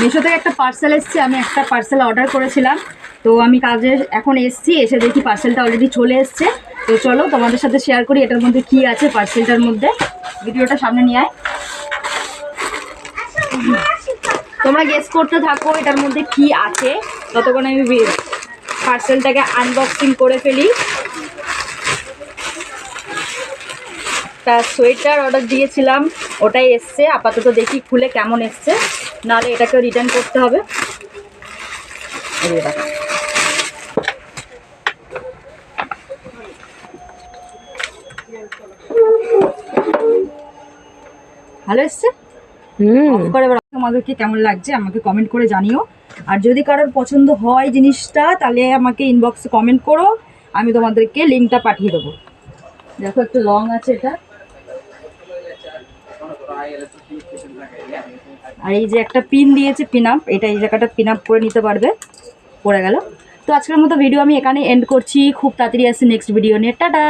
মিশো থেকে একটা পার্সেল এসছে, আমি একটা পার্সেল অর্ডার করেছিলাম। তো আমি কাজে এখন এসছি, এসে দেখি পার্সেলটা অলরেডি চলে এসছে। তো চলো তোমাদের সাথে শেয়ার করি এটার মধ্যে কি আছে পার্সেলটার মধ্যে। ভিডিওটা সামনে নিয়ে আয়। তোমরা গেস করতে থাকো এটার মধ্যে কি আছে। ততক্ষণ আমি পার্সেলটাকে আনবক্সিং করে ফেলি। একটা সোয়েটার অর্ডার দিয়েছিলাম ওটাই এসছে আপাতত দেখি খুলে কেমন এসছে নাহলে এটাকে রিটার্ন করতে হবে। ভালো এসছে? আমাদেরকে কেমন লাগছে আমাকে কমেন্ট করে জানিও। আর যদি কারোর পছন্দ হয় জিনিসটা তাহলে আমাকে ইনবক্সে কমেন্ট করো আমি তোমাদেরকে লিঙ্কটা পাঠিয়ে দেবো। দেখো একটু লং আছে এটা। আর এই যে একটা পিন দিয়েছে পিন আপ এটা এই জায়গাটা পিন আপ করে নিতে পারবে। পড়ে গেল। তো আজকের মতো ভিডিও আমি এখানে এন্ড করছি। খুব তাড়াতাড়ি আসছি নেক্সট ভিডিও নিয়ে। টাটা!